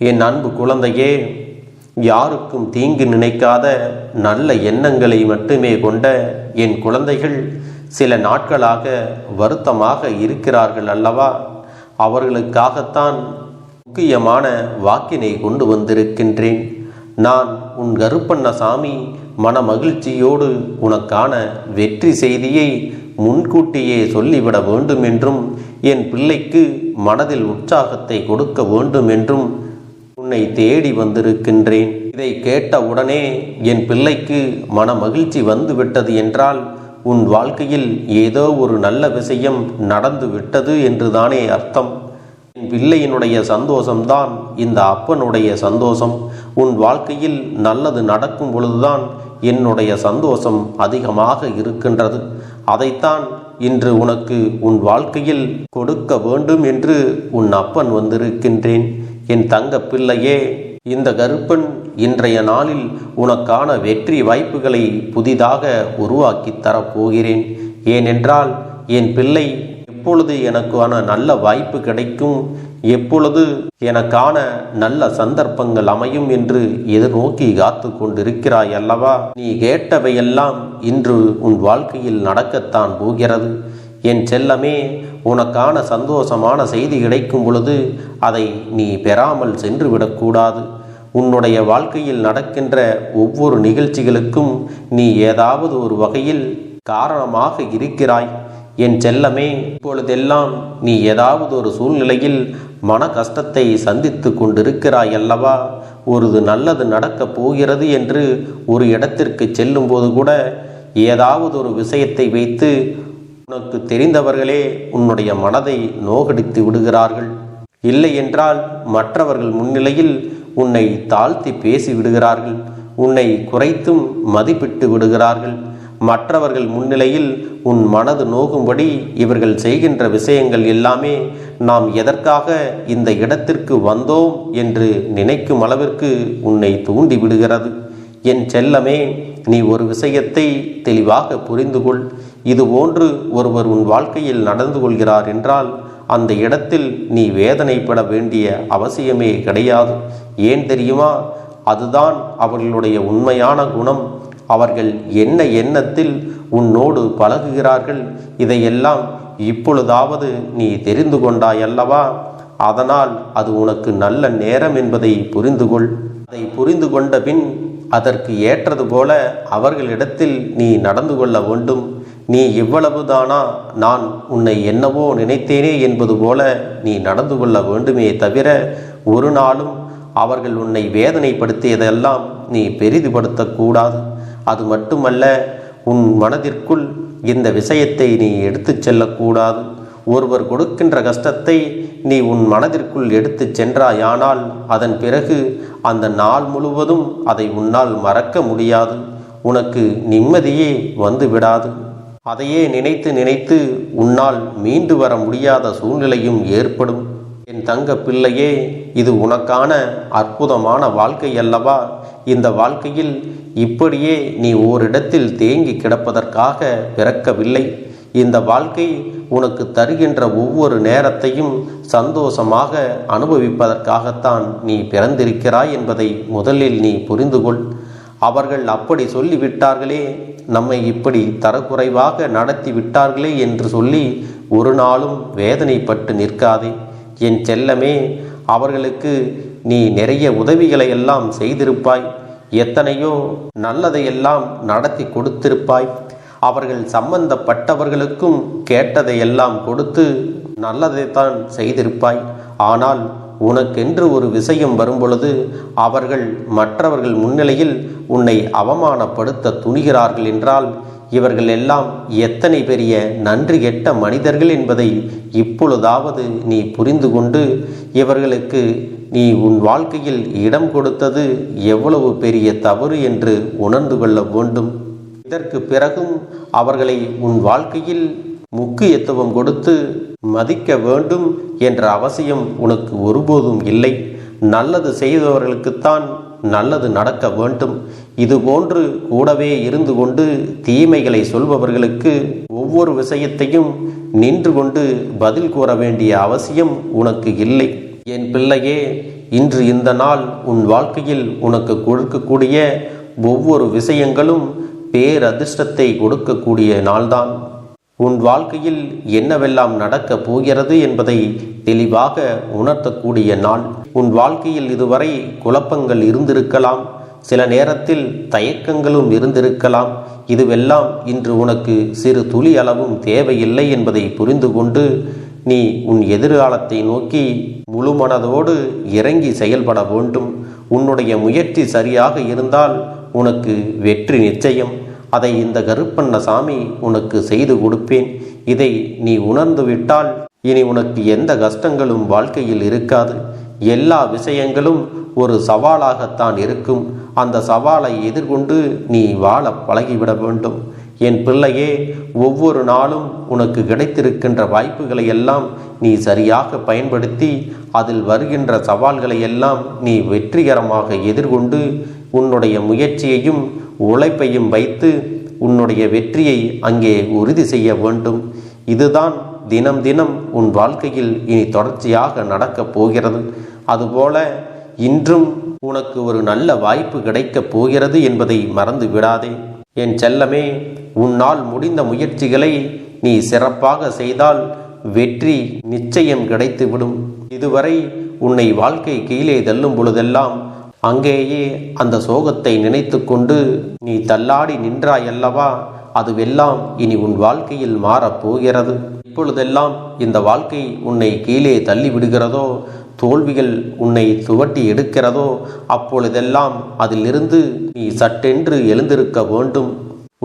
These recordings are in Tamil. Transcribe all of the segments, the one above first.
என் அன்பு குழந்தையே யாருக்கும் தீங்கு நினைக்காத நல்ல எண்ணங்களை மட்டுமே கொண்ட என் குழந்தைகள் சில நாட்களாக வருத்தமாக இருக்கிறார்கள் அல்லவா? அவர்களுக்காகத்தான் முக்கியமான வாக்கினை கொண்டு வந்திருக்கின்றேன். நான் உன் கருப்பண்ணசாமி மன மகிழ்ச்சியோடு உனக்கான வெற்றி செய்தியை முன்கூட்டியே சொல்லிவிட வேண்டும் என்றும் என் பிள்ளைக்கு மனதில் உற்சாகத்தை கொடுக்க வேண்டும் என்றும் உன்னை தேடி வந்திருக்கின்றேன். இதை கேட்ட உடனே என் பிள்ளைக்கு மன மகிழ்ச்சி வந்து விட்டது என்றால் உன் வாழ்க்கையில் ஏதோ ஒரு நல்ல விஷயம் நடந்து விட்டது என்றுதானே அர்த்தம். என் பிள்ளையினுடைய சந்தோஷம்தான் இந்த அப்பனுடைய சந்தோஷம். உன் வாழ்க்கையில் நல்லது நடக்கும் பொழுதுதான் என்னுடைய சந்தோஷம் அதிகமாக இருக்கின்றது. அதைத்தான் இன்று உனக்கு உன் வாழ்க்கையில் கொடுக்க வேண்டும் என்று உன் அப்பன் வந்திருக்கின்றேன். என் தங்க பிள்ளையே இந்த கருப்பன் இன்றைய நாளில் உனக்கான வெற்றி வாய்ப்புகளை புதிதாக உருவாக்கித் தரப்போகிறேன். ஏனென்றால் என் பிள்ளை எப்பொழுது எனக்கான நல்ல வாய்ப்பு கிடைக்கும். எப்பொழுது எனக்கான நல்ல சந்தர்ப்பங்கள் அமையும் என்று எதிர்நோக்கி காத்து கொண்டிருக்கிறாய் அல்லவா? நீ கேட்டவையெல்லாம் இன்று உன் வாழ்க்கையில் நடக்கத்தான் போகிறது. என் செல்லமே உனக்கான சந்தோஷமான செய்தி கிடைக்கும் பொழுது அதை நீ பெறாமல் சென்று விடக்கூடாது. உன்னுடைய வாழ்க்கையில் நடக்கின்ற ஒவ்வொரு நிகழ்ச்சிகளுக்கும் நீ ஏதாவது ஒரு வகையில் காரணமாக இருக்கிறாய். என் செல்லமே இப்பொழுதெல்லாம் நீ ஏதாவது ஒரு சூழ்நிலையில் மன கஷ்டத்தை சந்தித்து கொண்டிருக்கிறாய் அல்லவா? ஒரு நல்லது நடக்கப் போகிறது என்று ஒரு இடத்திற்கு செல்லும்போது கூட ஏதாவது ஒரு விஷயத்தை வைத்து உனக்கு தெரிந்தவர்களே உன்னுடைய மனதை நோகடித்து விடுகிறார்கள். இல்லை என்றால் மற்றவர்கள் முன்னிலையில் உன்னை தாழ்த்தி பேசி விடுகிறார்கள். உன்னை குறைத்தும் மதிப்பிட்டு விடுகிறார்கள். மற்றவர்கள் முன்னிலையில் உன் மனது நோகும்படி இவர்கள் செய்கின்ற விஷயங்கள் எல்லாமே நாம் எதற்காக இந்த இடத்திற்கு வந்தோம் என்று நினைக்கும் அளவிற்கு உன்னை தூண்டி விடுகிறது. என் செல்லமே நீ ஒரு விஷயத்தை தெளிவாக புரிந்து கொள் இது போன்று ஒருவர் உன் வாழ்க்கையில் நடந்து கொள்கிறார் என்றால் அந்த இடத்தில் நீ வேதனைப்பட வேண்டிய அவசியமே கிடையாது. ஏன் தெரியுமா? அதுதான் அவர்களுடைய உண்மையான குணம். அவர்கள் என்ன எண்ணத்தில் உன்னோடு பழகுகிறார்கள்? இதையெல்லாம் இப்பொழுதாவது நீ தெரிந்து கொண்டாயல்லவா? அதனால் அது உனக்கு நல்ல நேரம் என்பதை புரிந்து கொள் அதை புரிந்து கொண்ட பின் அதற்கு ஏற்றது போல அவர்களிடத்தில் நீ நடந்து கொள்ள வேண்டும். நீ இவ்வளவுதானா? நான் உன்னை என்னவோ நினைத்தேனே என்பது போல நீ நடந்து கொள்ள வேண்டுமே தவிர ஒரு நாளும் அவர்கள் உன்னை வேதனைப்படுத்தியதெல்லாம் நீ பெரிதுபடுத்தக்கூடாது. அது மட்டுமல்ல உன் மனதிற்குள் இந்த விஷயத்தை நீ எடுத்துச் செல்லக்கூடாது. ஒருவர் கொடுக்கின்ற கஷ்டத்தை நீ உன் மனதிற்குள் எடுத்துச் சென்றாயானால் அதன் பிறகு அந்த நாள் முழுவதும் அதை உன்னால் மறக்க முடியாது. உனக்கு நிம்மதியே வந்து விடாது அதையே நினைத்து நினைத்து உன்னால் மீண்டு வர முடியாத சூழ்நிலையும் ஏற்படும். என் தங்க பிள்ளையே இது உனக்கான அற்புதமான வாழ்க்கை அல்லவா? இந்த வாழ்க்கையில் இப்படியே நீ ஓரிடத்தில் தேங்கி கிடப்பதற்காக பிறக்கவில்லை. இந்த வாழ்க்கை உனக்கு தருகின்ற ஒவ்வொரு நேரத்தையும் சந்தோஷமாக அனுபவிப்பதற்காகத்தான் நீ பிறந்திருக்கிறாய் என்பதை முதலில் நீ புரிந்து கொள் அவர்கள் அப்படி சொல்லிவிட்டார்களே நம்மை இப்படி தரக்குறைவாக நடத்தி விட்டார்களே என்று சொல்லி ஒரு நாளும் வேதனைப்பட்டு நிற்காதே. என் செல்லமே அவர்களுக்கு நீ நிறைய உதவிகளை எல்லாம் செய்திருப்பாய். எத்தனையோ நல்லதையெல்லாம் நடத்தி கொடுத்திருப்பாய். அவர்கள் சம்பந்தப்பட்டவர்களுக்கும் கேட்டதையெல்லாம் கொடுத்து நல்லதைத்தான் செய்திருப்பாய். ஆனால் உனக்கென்று ஒரு விஷயம் வரும்பொழுது அவர்கள் மற்றவர்கள் முன்னிலையில் உன்னை அவமானப்படுத்த துணிகிறார்கள் என்றால் இவர்கள் எல்லாம் எத்தனை பெரிய நன்றி கெட்ட மனிதர்கள் என்பதை இப்பொழுதாவது நீ புரிந்து கொண்டு இவர்களுக்கு நீ உன் வாழ்க்கையில் இடம் கொடுத்தது எவ்வளவு பெரிய தவறு என்று உணர்ந்து கொள்ள வேண்டும். இதற்கு பிறகும் அவர்களை உன் வாழ்க்கையில் முக்கியத்துவம் கொடுத்து மதிக்க வேண்டும் என்ற அவசியம் உனக்கு ஒருபோதும் இல்லை. நல்லது செய்தவர்களுக்குத்தான் நல்லது நடக்க வேண்டும். இதுபோன்று கூடவே இருந்து கொண்டு தீமைகளை சொல்பவர்களுக்கு ஒவ்வொரு விஷயத்தையும் நின்று கொண்டு பதில் கூற வேண்டிய அவசியம் உனக்கு இல்லை. என் பிள்ளையே இன்று இந்த நாள் உன் வாழ்க்கையில் உனக்கு கொடுக்கக்கூடிய ஒவ்வொரு விஷயங்களும் பேரதிர்ஷ்டத்தை கொடுக்கக்கூடிய நாள்தான். உன் வாழ்க்கையில் என்னவெல்லாம் நடக்கப் போகிறது என்பதை தெளிவாக உணர்த்தக்கூடிய நாள். உன் வாழ்க்கையில் இதுவரை குழப்பங்கள் இருந்திருக்கலாம். சில நேரத்தில் தயக்கங்களும் இருந்திருக்கலாம். இதுவெல்லாம் இன்று உனக்கு சிறு துளி அளவும் தேவையில்லை என்பதை புரிந்து கொண்டு நீ உன் எதிர்காலத்தை நோக்கி முழு மனதோடு இறங்கி செயல்பட வேண்டும். உன்னுடைய முயற்சி சரியாக இருந்தால் உனக்கு வெற்றி நிச்சயம். அதை இந்த கருப்பண்ண சாமி உனக்கு செய்து கொடுப்பேன். இதை நீ உணர்ந்து விட்டால் இனி உனக்கு எந்த கஷ்டங்களும் வாழ்க்கையில் இருக்காது. எல்லா விஷயங்களும் ஒரு சவாலாகத்தான் இருக்கும். அந்த சவாலை எதிர்கொண்டு நீ வாழ பழகிவிட வேண்டும். என் பிள்ளையே ஒவ்வொரு நாளும் உனக்கு கிடைத்திருக்கின்ற வாய்ப்புகளை எல்லாம் நீ சரியாக பயன்படுத்தி அதில் வருகின்ற சவால்களை எல்லாம் நீ வெற்றிகரமாக எதிர்கொண்டு உன்னுடைய முயற்சியையும் உழைப்பையும் வைத்து உன்னுடைய வெற்றியை அங்கே உறுதி செய்ய வேண்டும். இதுதான் தினம் தினம் உன் வாழ்க்கையில் இனி தொடர்ச்சியாக நடக்கப் போகிறது. அதுபோல இன்றும் உனக்கு ஒரு நல்ல வாய்ப்பு கிடைக்கப் போகிறது என்பதை மறந்து விடாதே. என் செல்லமே உன்னால் முடிந்த முயற்சிகளை நீ சிறப்பாக செய்தால் வெற்றி நிச்சயம் கிடைத்துவிடும். இதுவரை உன்னை வாழ்க்கை கீழே தள்ளும் பொழுதெல்லாம் அங்கேயே அந்த சோகத்தை நினைத்து கொண்டு நீ தள்ளாடி நின்றாய் அல்லவா அதுவெல்லாம் இனி உன் வாழ்க்கையில் மாறப் போகிறது. இப்பொழுதெல்லாம் இந்த வாழ்க்கை உன்னை கீழே தள்ளி விடுகிறதோ தோல்விகள் உன்னை துவட்டி எடுக்கிறதோ அப்பொழுதெல்லாம் அதிலிருந்து நீ சட்டென்று எழுந்திருக்க வேண்டும்.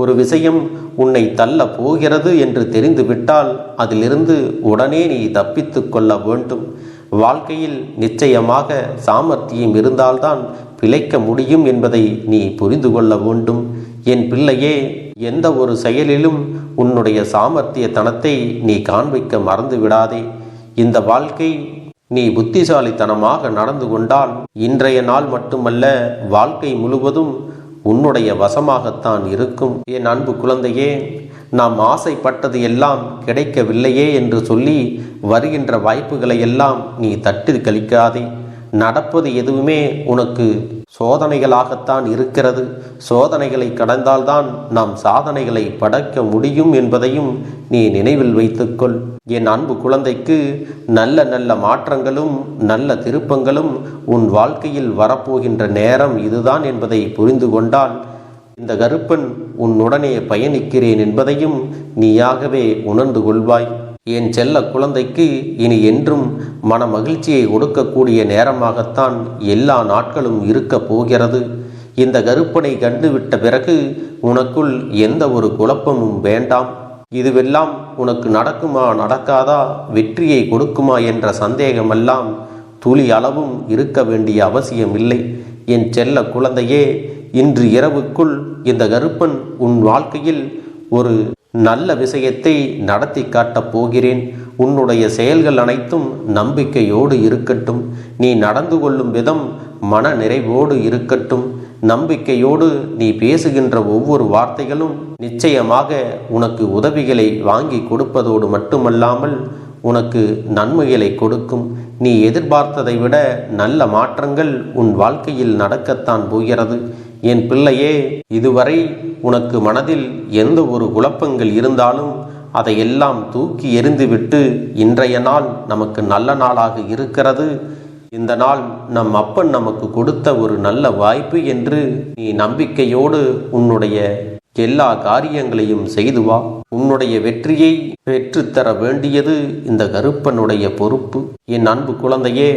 ஒரு விஷயம் உன்னை தள்ள போகிறது என்று தெரிந்துவிட்டால் அதிலிருந்து உடனே நீ தப்பித்து கொள்ள வேண்டும். வாழ்க்கையில் நிச்சயமாக சாமர்த்தியம் இருந்தால்தான் பிழைக்க முடியும் என்பதை நீ புரிந்து கொள்ள வேண்டும். என் பிள்ளையே எந்த ஒரு செயலிலும் உன்னுடைய சாமர்த்தியத்தனத்தை நீ காண்பிக்க மறந்து விடாதே இந்த வாழ்க்கை நீ புத்திசாலித்தனமாக நடந்து கொண்டால் இன்றைய நாள் மட்டுமல்ல வாழ்க்கை முழுவதும் உன்னுடைய வசமாகத்தான் இருக்கும். என் அன்பு குழந்தையே நாம் ஆசைப்பட்டது எல்லாம் கிடைக்கவில்லையே என்று சொல்லி வருகின்ற வாய்ப்புகளை எல்லாம் நீ தட்டி கழிக்காதே. நடப்பது எதுவுமே உனக்கு சோதனைகளாகத்தான் இருக்கிறது. சோதனைகளை கடந்தால்தான் நாம் சாதனைகளை படைக்க முடியும் என்பதையும் நீ நினைவில் வைத்துக்கொள். என் அன்பு குழந்தைக்கு நல்ல நல்ல மாற்றங்களும் நல்ல திருப்பங்களும் உன் வாழ்க்கையில் வரப்போகின்ற நேரம் இதுதான் என்பதை புரிந்து கொண்டால் இந்த கருப்பன் உன்னுடனே பயணிக்கிறேன் என்பதையும் நீயாகவே உணர்ந்து கொள்வாய். என் செல்ல குழந்தைக்கு இனி என்றும் மன மகிழ்ச்சியை கொடுக்கக்கூடிய நேரமாகத்தான் எல்லா நாட்களும் இருக்கப் போகிறது. இந்த கருப்பனை கண்டுவிட்ட பிறகு உனக்குள் எந்த ஒரு குழப்பமும் வேண்டாம். இதுவெல்லாம் உனக்கு நடக்குமா நடக்காதா வெற்றியை கொடுக்குமா என்ற சந்தேகமெல்லாம் துளி அளவும் இருக்க வேண்டிய அவசியம் இல்லை என் செல்ல குழந்தையே இன்று இரவுக்குள் இந்த கருப்பன் உன் வாழ்க்கையில் ஒரு நல்ல விஷயத்தை நடத்தி காட்டப் போகிறேன். உன்னுடைய செயல்கள் அனைத்தும் நம்பிக்கையோடு இருக்கட்டும். நீ நடந்து கொள்ளும் விதம் மன நிறைவோடு இருக்கட்டும். நம்பிக்கையோடு நீ பேசுகின்ற ஒவ்வொரு வார்த்தைகளும் நிச்சயமாக உனக்கு உதவிகளை வாங்கி கொடுப்பதோடு மட்டுமல்லாமல் உனக்கு நன்மைகளை கொடுக்கும். நீ எதிர்பார்த்ததை விட நல்ல மாற்றங்கள் உன் வாழ்க்கையில் நடக்கத்தான் போகிறது. என் பிள்ளையே இதுவரை உனக்கு மனதில் எந்த ஒரு குழப்பங்கள் இருந்தாலும் அதையெல்லாம் தூக்கி எறிந்துவிட்டு இன்றைய நாள் நமக்கு நல்ல நாளாக இருக்கிறது. இந்த நாள் நம் அப்பன் நமக்கு கொடுத்த ஒரு நல்ல வாய்ப்பு என்று நீ நம்பிக்கையோடு உன்னுடைய எல்லா காரியங்களையும் செய்து வா. உன்னுடைய வெற்றியை பெற்றுத்தர வேண்டியது இந்த கருப்பனுடைய பொறுப்பு. என் அன்பு குழந்தையே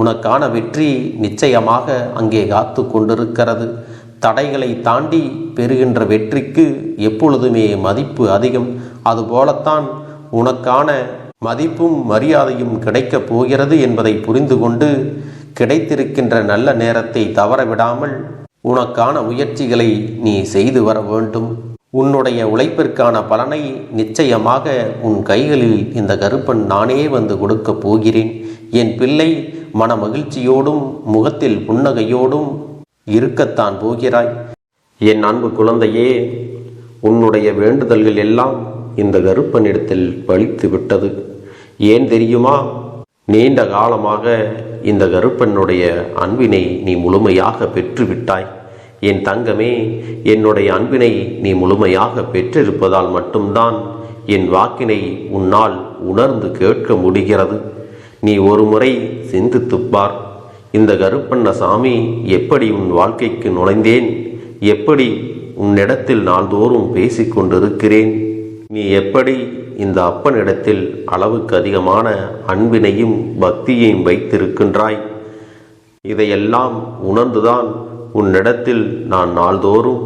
உனக்கான வெற்றி நிச்சயமாக அங்கே காத்து கொண்டிருக்கிறது. தடைகளை தாண்டி பெறுகின்ற வெற்றிக்கு எப்பொழுதுமே மதிப்பு அதிகம். அதுபோலத்தான் உனக்கான மதிப்பும் மரியாதையும் கிடைக்கப் போகிறது என்பதை புரிந்து கொண்டு கிடைத்திருக்கின்ற நல்ல நேரத்தை தவறவிடாமல் உனக்கான முயற்சிகளை நீ செய்து வர வேண்டும். உன்னுடைய உழைப்பிற்கான பலனை நிச்சயமாக உன் கைகளில் இந்த கருப்பன் நானே வந்து கொடுக்கப் போகிறேன். என் பிள்ளை மன மகிழ்ச்சியோடும் முகத்தில் புன்னகையோடும் இருக்கத்தான் போகிறாய். என் அன்பு குழந்தையே உன்னுடைய வேண்டுதல்கள் எல்லாம் இந்த கருப்பனிடத்தில் பழித்து விட்டது. ஏன் தெரியுமா? நீண்ட காலமாக இந்த கருப்பனுடைய அன்பினை நீ முழுமையாக பெற்றுவிட்டாய். என் தங்கமே என்னுடைய அன்பினை நீ முழுமையாக பெற்றிருப்பதால் மட்டும்தான் என் வாக்கினை உன்னால் உணர்ந்து கேட்க முடிகிறது. நீ ஒரு முறை சிந்தித்துப்பார் இந்த கருப்பண்ண சாமி எப்படி உன் வாழ்க்கைக்கு நுழைந்தேன்? எப்படி உன்னிடத்தில் நாள்தோறும் பேசிக் கொண்டிருக்கிறேன்? நீ எப்படி இந்த அப்பனிடத்தில் அளவுக்கு அதிகமான அன்பினையும் பக்தியையும் வைத்திருக்கின்றாய்? இதையெல்லாம் உணர்ந்துதான் உன்னிடத்தில் நான் நாள்தோறும்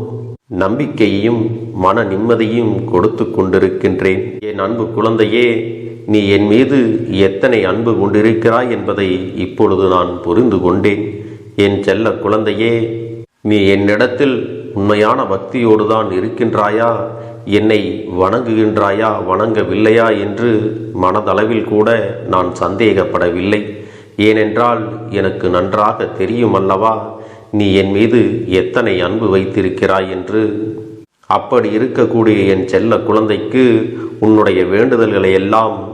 நம்பிக்கையையும் மன நிம்மதியும் கொடுத்து கொண்டிருக்கின்றேன். என் அன்பு குழந்தையே நீ என் மீது எத்தனை அன்பு கொண்டிருக்கிறாய் என்பதை இப்பொழுது நான் புரிந்து கொண்டேன். என் செல்ல குழந்தையே நீ என்னிடத்தில் உண்மையான பக்தியோடு தான் இருக்கின்றாயா? என்னை வணங்குகின்றாயா? வணங்கவில்லையா? என்று மனதளவில் கூட நான் சந்தேகப்படவில்லை. ஏனென்றால் எனக்கு நன்றாக தெரியும் அல்லவா? நீ என் மீது எத்தனை அன்பு வைத்திருக்கிறாய் என்று. அப்படி இருக்கக்கூடிய என் செல்ல குழந்தைக்கு உன்னுடைய வேண்டுதல்களை எல்லாம்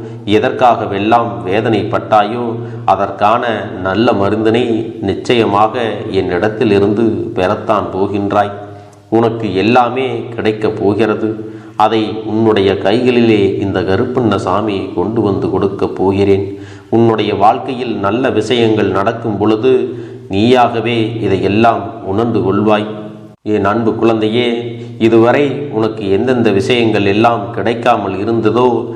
எதற்காகவெல்லாம் வேதனைப்பட்டாயோ அதற்கான நல்ல மருந்தினை நிச்சயமாக என்னிடத்திலிருந்து பெறத்தான் போகின்றாய். உனக்கு எல்லாமே கிடைக்கப் போகிறது. அதை உன்னுடைய கைகளிலே இந்த கருப்பண்ண சாமி கொண்டு வந்து கொடுக்கப் போகிறேன். உன்னுடைய வாழ்க்கையில் நல்ல விஷயங்கள் நடக்கும் பொழுது நீயாகவே இதையெல்லாம் உணர்ந்து கொள்வாய். என் அன்பு குழந்தையே இதுவரை உனக்கு எந்தெந்த விஷயங்கள் எல்லாம் கிடைக்காமல் இருந்ததோ